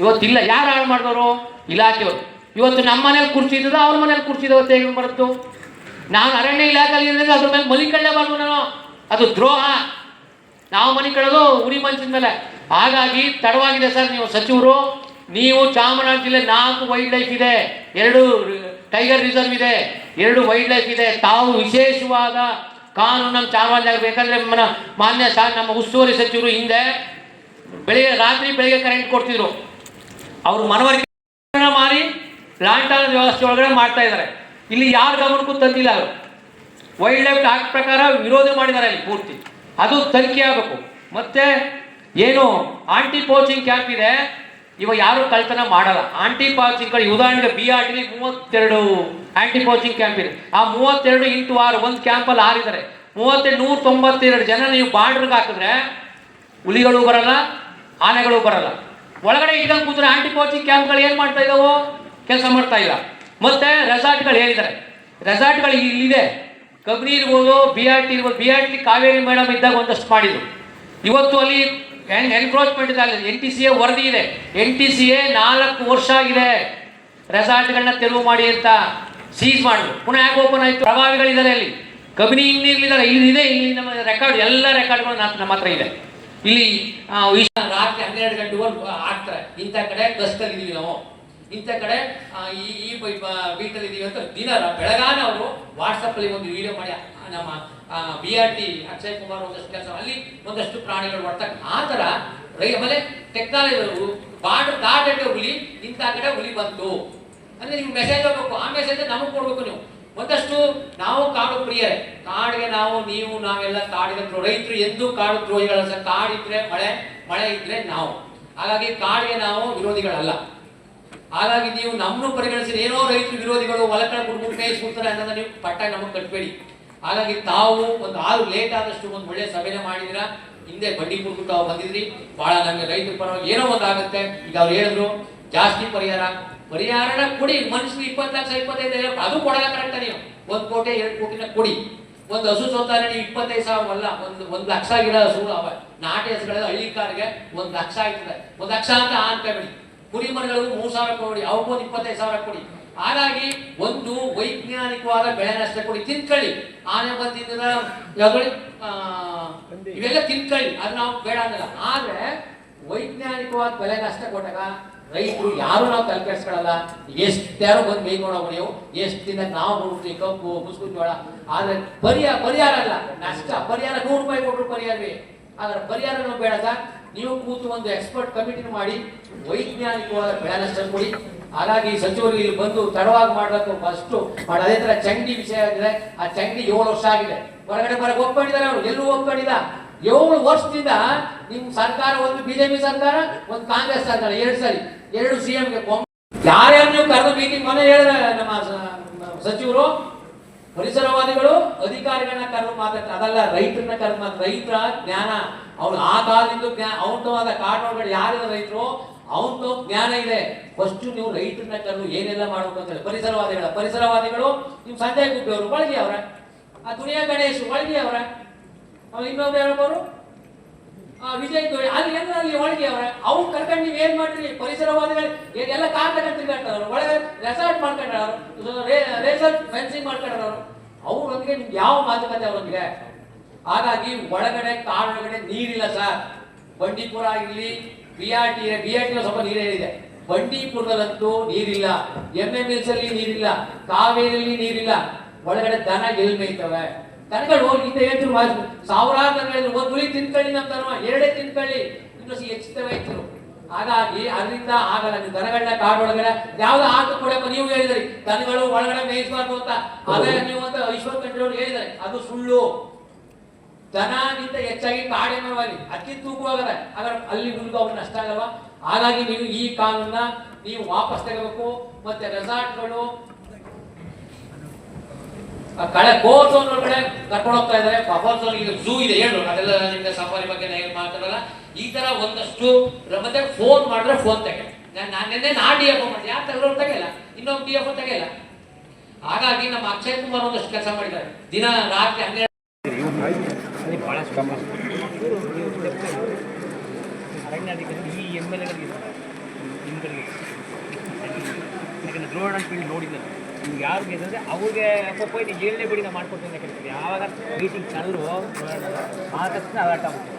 ಇವತ್ತಿಲ್ಲ ಯಾರು ಹಾಳು ಮಾಡಿದವರು? ಇಲಾಖೆಯವರು ಇವತ್ತು ನಮ್ಮ ಮನೇಲಿ ಕುರ್ಚಿ ಇದ್ದದ ಅವ್ರ ಮನೇಲಿ ಕುರ್ಚಿ ಇದ್ದಾವೆ ಹೇಗೆ ಬರುತ್ತು? ನಾನು ಅರಣ್ಯ ಇಲಾಖೆಯಲ್ಲಿ ಇದ್ದಾಗ ಅದ್ರ ಮೇಲೆ ಮಲಿಕೊಳ್ಳೇಬಾರ್ದು ನಾನು. ಅದು ದ್ರೋಹ. ನಾವು ಮನೆ ಕಳೆದು ಉರಿ ಮಂಚದ ಹಾಗಾಗಿ ತಡವಾಗಿದೆ ಸರ್ ನೀವು ಸಚಿವರು. ನೀವು ಚಾಮರಾಜ ಜಿಲ್ಲೆ ನಾಲ್ಕು ವೈಲ್ಡ್ ಲೈಫ್ ಇದೆ. ಎರಡು ಟೈಗರ್ ರಿಸರ್ವ್ ಇದೆ. ಎರಡು ವೈಲ್ಡ್ ಲೈಫ್ ಇದೆ. ತಾವು ವಿಶೇಷವಾದ ಕಾನೂನು ನಮ್ಮ ಚಾಮರಾಜ ಬೇಕಂದ್ರೆ ಮಾನ್ಯ ಸಾ, ನಮ್ಮ ಉಸ್ತುವಾರಿ ಸಚಿವರು ಹಿಂದೆ ಬೆಳಿಗ್ಗೆ, ರಾತ್ರಿ ಬೆಳಿಗ್ಗೆ ಕರೆಂಟ್ ಕೊಡ್ತಿದ್ರು. ಅವರು ಮನವರಿಕೆ ಮಾಡಿ ಲಾಂಟಾನ ವ್ಯವಸ್ಥೆ ಒಳಗಡೆ ಮಾಡ್ತಾ ಇದ್ದಾರೆ. ಇಲ್ಲಿ ಯಾರ ಗಮನಕ್ಕೂ ತಂದಿಲ್ಲ ಅವರು. ವೈಲ್ಡ್ ಲೈಫ್ ಆಕ್ಟ್ ಪ್ರಕಾರ ವಿರೋಧ ಮಾಡಿದ್ದಾರೆ ಅಲ್ಲಿ ಪೂರ್ತಿ. ಅದು ತನಿಖೆ ಆಗಬೇಕು. ಮತ್ತೆ ಏನು ಆಂಟಿ ಪೋಚಿಂಗ್ ಕ್ಯಾಂಪ್ ಇದೆ. ಇವಾಗ ಯಾರು ಕಳ್ತನ ಮಾಡಲ್ಲ. ಆಂಟಿ ಪೋಚಿಂಗ್ ಉದಾಹರಣೆಗೆ ಬಿ ಆರ್ ಟಿ ಮೂವತ್ತೆರಡು ಆಂಟಿ ಪೋಚಿಂಗ್ ಕ್ಯಾಂಪ್ ಇದೆ. ಆ ಮೂವತ್ತೆರಡು ಇಂಟು ಆರು ಒಂದು ಕ್ಯಾಂಪಲ್ಲಿ ಆರಿದ್ದಾರೆ. ಮೂವತ್ತೆರಡು, ನೂರ ತೊಂಬತ್ತೆರಡು ಜನ ನೀವು ಬಾರ್ಡ್ರಿಗೆ ಹಾಕಿದ್ರೆ ಹುಲಿಗಳು ಬರಲ್ಲ, ಆನೆಗಳು ಬರಲ್ಲ. ಒಳಗಡೆ ಇಟ್ಕೊಂಡು ಕೂತ್ರೆ ಆಂಟಿ ಪೋಚಿಂಗ್ ಕ್ಯಾಂಪ್ಗಳು ಏನು ಮಾಡ್ತಾ ಇದ್ದಾವೋ ಕೆಲಸ ಮಾಡ್ತಾ ಇಲ್ಲ. ಮತ್ತೆ ರೆಸಾರ್ಟ್ಗಳು ಹೇಳಿದ್ದಾರೆ ರೆಸಾರ್ಟ್ಗಳು ಇಲ್ಲಿದೆ ಕಬ್ನಿ ಇರ್ಬೋದು ಬಿ ಆರ್ ಟಿ ಇರ್ಬೋದು B R T Kaveri madam ಇದ್ದಾಗ ಒಂದಷ್ಟು ಮಾಡಿದ್ರು. ಇವತ್ತು ಅಲ್ಲಿ ಎನ್ಕ್ರೋಚ್ಮೆಂಟ್ ಇದೆ ಎನ್ ಟಿ ಸಿ ಎ ವರದಿ ಇದೆ. ಎನ್ ಟಿ ಸಿ ಎ ನಾಲ್ಕು ವರ್ಷ ಆಗಿದೆ ರೆಸಾರ್ಟ್ಗಳನ್ನ ತೆರವು ಮಾಡಿ ಅಂತ ಸೀಸ್ ಮಾಡಿದ್ರು. ಪುನಃ ಯಾಕೆ ಓಪನ್ ಆಯಿತು? ಪ್ರಭಾವಿಗಳಿದ್ದಾರೆ ಅಲ್ಲಿ. ಕಬಿನಿ ಇನ್ನಿರ್ಲಿದ್ದಾರೆ ಇಲ್ಲಿದೆ, ಇಲ್ಲಿ ನಮ್ಮ ರೆಕಾರ್ಡ್ ಎಲ್ಲ ರೆಕಾರ್ಡ್ಗಳು ನಮ್ಮ ಹತ್ರ ಇದೆ. ಇಲ್ಲಿ ರಾತ್ರಿ ಹನ್ನೆರಡು ಗಂಟೆವರೆಗೂ ಆಗ್ತಾರೆ. ಇಂಥ ಕಡೆ ಗಸ್ತಲ್ಲಿ ಇದೀವಿ ನಾವು. ಇಂಥ ಕಡೆ ಈ ಈ ಬೀಟಲ್ಲಿ ಇದೀವಿ ಅಂತ ದಿನ ಬೆಳಗಾನ ಅವರು ವಾಟ್ಸಪ್ಪಲ್ಲಿ ಒಂದು ವಿಡಿಯೋ ಮಾಡಿ ನಮ್ಮ B R T Akshay Kumar ಒಂದಷ್ಟು ಕೆಲಸ ಅಲ್ಲಿ ಒಂದಷ್ಟು ಪ್ರಾಣಿಗಳು ಬರ್ತಕ್ಕ ಆ ಥರ ಆಮೇಲೆ ಟೆಕ್ನಾಲಜಿ ಬಾರ್ಡರ್ ದಾಟಕ್ಕೆ ಹುಲಿ, ಇಂಥ ಕಡೆ ಹುಲಿ ಬಂತು. ಅಂದ್ರೆ ನಿಮ್ಗೆ ಮೆಸೇಜ್ ಹೋಗ್ಬೇಕು ಆ ಮೆಸೇಜ್ ನಮಗೆ ಕೊಡ್ಬೇಕು ನೀವು. ಒಂದಷ್ಟು ನಾವು ಕಾಡು ಪ್ರಿಯರೇ, ಕಾಡಿಗೆ ನಾವು, ನೀವು, ನಾವೆಲ್ಲ ಕಾಡಿಗೆ ರೈತರು ಎಂದು ಕಾಡು ದ್ರೋಹಿಗಳ ಕಾಡಿದ್ರೆ ಮಳೆ ಮಳೆ ಇದ್ರೆ ನಾವು. ಹಾಗಾಗಿ ಕಾಡಿಗೆ ನಾವು ವಿರೋಧಿಗಳಲ್ಲ. ಹಾಗಾಗಿ ನೀವು ನಮ್ಮನ್ನು ಪರಿಗಣಿಸಿ ಏನೋ ರೈತರು ವಿರೋಧಿಗಳು, ಹೊಲಕಳ ಬಿಡ್ಬಿಟ್ಟು ಸೂತ್ರ ಅನ್ನೋದನ್ನ ನೀವು ಪಟ್ಟ ನಮಗೆ ಕಟ್ಬೇಡಿ. ಹಾಗಾಗಿ ತಾವು ಒಂದು ಆರು ಲೇಟ್ ಆದಷ್ಟು ಒಂದು ಒಳ್ಳೆ ಸಭೆನೇ ಮಾಡಿದಿರ ಹಿಂದೆ ಬಡ್ಡಿ ಕೊಟ್ಬಿಟ್ಟು ತಾವು ಬಂದಿದ್ರಿ ಬಹಳ ನಮಗೆ ರೈತರ ಪರವಾಗಿ ಏನೋ ಒಂದಾಗುತ್ತೆ. ಈಗ ಅವ್ರು ಹೇಳಿದ್ರು, ಜಾಸ್ತಿ ಪರಿಹಾರ ಪರಿಹಾರನ ಕೊಡಿ ಮನುಷ್ಯರು ಇಪ್ಪತ್ತು ಲಕ್ಷ ಇಪ್ಪತ್ತೈದು ಅದು ಕೊಡಲ್ಲ ಕರೆಕ್ಟ್ ನೀವು? ಒಂದು ಕೋಟಿ ಎರಡು ಕೋಟಿನ ಕೊಡಿ. ಒಂದು ಹಸು ಸೋತಾರೆ ನೀವು ಇಪ್ಪತ್ತೈದು ಸಾವಿರ ಅಲ್ಲ ಒಂದು ಒಂದು ಲಕ್ಷ ಗಿಡ ಹಸು ಅವ ನಾಟಿ ಹಸುಗಳ ಹಳ್ಳಿಕಾರಿಗೆ ಒಂದು ಲಕ್ಷ ಆಯ್ತದೆ. ಒಂದು ಲಕ್ಷ ಅಂತ ಅನ್ಕೋಬೇಡಿ ಕುರಿ ಮರಿಗಳಿಗೂ ಮೂರು ಸಾವಿರ ಕೊಡಿ ಅವಕ್ಕೂ ಒಂದು ಇಪ್ಪತ್ತೈದು ಸಾವಿರ ಕೊಡಿ. ಹಾಗಾಗಿ ಒಂದು ವೈಜ್ಞಾನಿಕವಾದ ಬೆಳೆ ನಷ್ಟ ಕೊಡಿ ತಿನ್ಕೊಳ್ಳಿ ಆನೆ ಬಂದಿದ್ದ ಇವೆಲ್ಲ ತಿನ್ಕೊಳ್ಳಿ ಅದು ನಾವು ಬೇಡ ಅನ್ನಲ್ಲ. ಆದ್ರೆ ವೈಜ್ಞಾನಿಕವಾದ ಬೆಲೆ ನಷ್ಟ ಕೊಟ್ಟಾಗ ರೈತರು ಯಾರು ನಾವು ತಲೆ ಕೆಡಿಸ್ಕೊಳ್ಳಲ್ಲ ಬಂದು ಮೇಯ್ಕೊಂಡು ನೀವು ಎಷ್ಟು ದಿನ ನಾವು ನೋಡ್ತೀವಿ, ಕಬ್ಬು ಮುಸ್ಕು ಜೋಳ. ಆದ್ರೆ ಪರಿಹಾರ ಪರಿಹಾರ ಅಲ್ಲ, ನಷ್ಟ. ಪರಿಹಾರ ನೂರು ರೂಪಾಯಿ ಕೊಟ್ಟರು ಪರಿಹಾರವೇ. ಆದ್ರೆ ಪರಿಹಾರ ನಾವು ಬೇಡ ಸರ್. ನೀವು ಕೂತು ಒಂದು ಎಕ್ಸ್ಪರ್ಟ್ ಕಮಿಟಿನ ಮಾಡಿ, ವೈಜ್ಞಾನಿಕವಾದ ಬೆಳೆ ನಷ್ಟ ಕೊಡಿ ಹಾಗಾಗಿ ಸಚಿವರು ಇಲ್ಲಿ ಬಂದು ತಡವಾಗಿ ಮಾಡಬೇಕು. ಫಸ್ಟ್ ಮಾಡಿ. ಅದೇ ತರ ಚಂಡಿ ವಿಷಯ ಆಗಿದೆ. ಆ ಚಂಡಿ ಏಳು ವರ್ಷ ಆಗಿದೆ. ಹೊರಗಡೆ ಬರಕ್ಕೆ ಒಪ್ಕೊಂಡಿದ್ದಾರೆ ಅವರು. ಎಲ್ಲೂ ಒಪ್ಕೊಂಡಿಲ್ಲ. ಏಳು ವರ್ಷದಿಂದ ನಿಮ್ ಸರ್ಕಾರ, ಒಂದು ಬಿಜೆಪಿ ಸರ್ಕಾರ, ಒಂದು ಕಾಂಗ್ರೆಸ್ ಸರ್ಕಾರ, ಎರಡು ಸರಿ, ಎರಡು ಸಿಎಂಗೆ ಯಾರ್ಯಾರು ಕರೆದು ಮೀಟಿಂಗ್ ಮನೆ ಹೇಳಿದ್ರೆ ನಮ್ಮ ಸ- ಸಚಿವರು, ಪರಿಸರವಾದಿಗಳು, ಅಧಿಕಾರಿಗಳನ್ನ ಕರೆದು ಮಾತಾಡ್ತಾರೆ. ಅದಲ್ಲ, ರೈತರನ್ನ ಕರೆದು ಮಾತ್ರ ರೈತರ ಜ್ಞಾನ ಅವ್ನು ಆ ಕಾಲದಿಂದ ಜ್ಞಾನ ಅವನದು ಆದ ಕಾಡೊಳಗಡೆ ಯಾರಿದ ರೈತರು? ಅವನದು ಜ್ಞಾನ ಇದೆ. ಫಸ್ಟ್ ನೀವು ರೈತರನ್ನ ಕರೆದು ಏನೆಲ್ಲ ಮಾಡಬೇಕು ಅಂತ ಹೇಳಿ. ಪರಿಸರವಾದಿಗಳ ಪರಿಸರವಾದಿಗಳು ನೀವು ಸಂಜಯ್ ಗುಬ್ಬಿ ಅವರು ಒಳಗೆ ಅವರ, ಆ ದುನಿಯಾ ಗಣೇಶ್ ಒಳಗೆ ಅವ್ರ ಅವ್ನು ಇನ್ನೊಬ್ರು ಆ, ವಿಜಯ್ ತೋರಿ ಅಲ್ಲಿ ಎಲ್ಲ ಅಲ್ಲಿ ಒಳಗೆ ಅವ್ರೆ. ಅವ್ರು ಕರ್ಕೊಂಡು ನೀವು ಏನ್ ಮಾಡ್ರಿ ಪರಿಸರವಾದಿಗಳು ಎಲ್ಲ ಕಾರ್ ತಗೊಂಡು ತಿರ್ಗಾಡ್ತಾರ ಒಳಗೆ ರೆಸಾರ್ಟ್ ಮಾಡ್ಕೊಂಡಾರ ರೆಸಾರ್ಟ್ ಫೆನ್ಸಿಂಗ್ ಮಾಡ್ಕೊಂಡ್ರ ಅವರು. ಅವ್ರೊಂದಿಗೆ ನಿಮ್ಗೆ ಯಾವ ಮಾತುಕತೆ ಅವರೊಂದಿಗೆ ಹಾಗಾಗಿ ಒಳಗಡೆ ಕಾಡೊಳಗಡೆ ನೀರಿಲ್ಲ ಸರ್. ಬಂಡೀಪುರ ಆಗಿರ್ಲಿ B R T B R T ಸ್ವಲ್ಪ ನೀರೇನಿದೆ ಬಂಡೀಪುರದಲ್ಲಂತೂ ನೀರಿಲ್ಲ. ಎಂ ಎಂ ಎಲ್ಸ್ ಅಲ್ಲಿ ನೀರಿಲ್ಲ. ಕಾವೇರಿಯಲ್ಲಿ ನೀರಿಲ್ಲ. ಒಳಗಡೆ ದನ ಎಲ್ಲಿ ಮೇಯ್ತವೆ ದನಗಳು ಹೋಗಿ ಹಿಂದೆ ಹೇಳ್ತಿರು ಮಾತು. ಸಾವಿರಾರು ದನಗಳಿದ್ರು ಒಂದು ಹುಲಿ ತಿನ್ಕೊಳ್ಳಿ ನಮ್ಮ ಧರ್ಮ ಎರಡೇ ತಿನ್ಕೊಳ್ಳಿ. ಇನ್ನೊಂದು ಎಚ್ಚಿತವಾಯ್ತು ಹಾಗಾಗಿ ಅದರಿಂದ ಆಗಲ್ಲ. ನೀವು ದನಗಳನ್ನ ಕಾಡೊಳಗಡೆ ಯಾವ್ದು ಆಟ ಕೊಡಪ್ಪ ನೀವು ಹೇಳಿದ್ರಿ. ದನಗಳು ಒಳಗಡೆ ಮೇಯಿಸಬಾರ್ದು ಅಂತ. ಅದೇ ನೀವು ಅಂತ ಈಶ್ವರ್ ಖಂಡ್ರೆ ಅವ್ರು ಹೇಳಿದ್ದಾರೆ. ಅದು ಸುಳ್ಳು. ದನಗಿಂತ ಹೆಚ್ಚಾಗಿ ಕಾಡೆ ಮರವಾಗಿ ಅಕ್ಕಿ ತೂಕವಾಗದ. ಹಾಗಾದ್ರೆ ಅಲ್ಲಿ ಮುಂದೆ ಅವ್ರು ನಷ್ಟ ಆಗಲ್ವಾ? ಹಾಗಾಗಿ ನೀವು ಈ ಕಾನೂನ ನೀವು ವಾಪಸ್ ತೆಗಬೇಕು ಮತ್ತೆ ರೆಸಾರ್ಟ್ಗಳು ಕಳೆ ಝೋನ್ ಒಳಗಡೆ ಕರ್ಕೊಂಡು ಹೋಗ್ತಾ ಇದ್ದಾರೆ ಬಫರ್ ಝೋನ್ ಈಗ ಝೂ ಇದೆ. ಹೇಳು ಅದೆಲ್ಲ ನಿಮ್ಗೆ ಸಫಾರಿ ಬಗ್ಗೆ ನಾನು ಮಾತಾಡಲ್ಲ. ಈ ತರ ಒಂದಷ್ಟು ಮತ್ತೆ ಫೋನ್ ಮಾಡಿದ್ರೆ ಫೋನ್ ತೆಗೆ. ನಾನು ನಾನು ನಿನ್ನೆ ನಾ ಡಿ ಎಫ್ ಮಾಡಿದೆ. ಯಾರು ತೆಗೆದ್ರು ತೆಗೆಯಲ್ಲ. ಇನ್ನೊಬ್ಬ ಡಿ ಎಫ್ ತೆಗೆಯಲ್ಲ. ಹಾಗಾಗಿ ನಮ್ಮ ಅಕ್ಷಯ್ ಕುಮಾರ್ ಒಂದಷ್ಟು ಕೆಲಸ ಮಾಡಿದ್ದಾರೆ. ದಿನ ರಾತ್ರಿ ಹನ್ನೆರಡು ಈ ಎಂ ಎಲ್ ಎಗಳಿಗೆ ನೋಡಿಲ್ಲ ನಿಮ್ಗೆ ಯಾರು ಗೆದ್ರೆ ಅವ್ರಿಗೆ ಅಪ್ಪ ಇದು ಏಳನೇ ಬಿಡಿ ನಾವು ಮಾಡ್ಕೊಡ್ತೀನಿ ಅಂತ ಕೇಳ್ತೀವಿ ಯಾವಾಗ ಮೀಟಿಂಗ್ ಕಳೆದ್ರು ಆ ತಕ್ಷಣ ಅಲರ್ಟ್ ಆಗುತ್ತೆ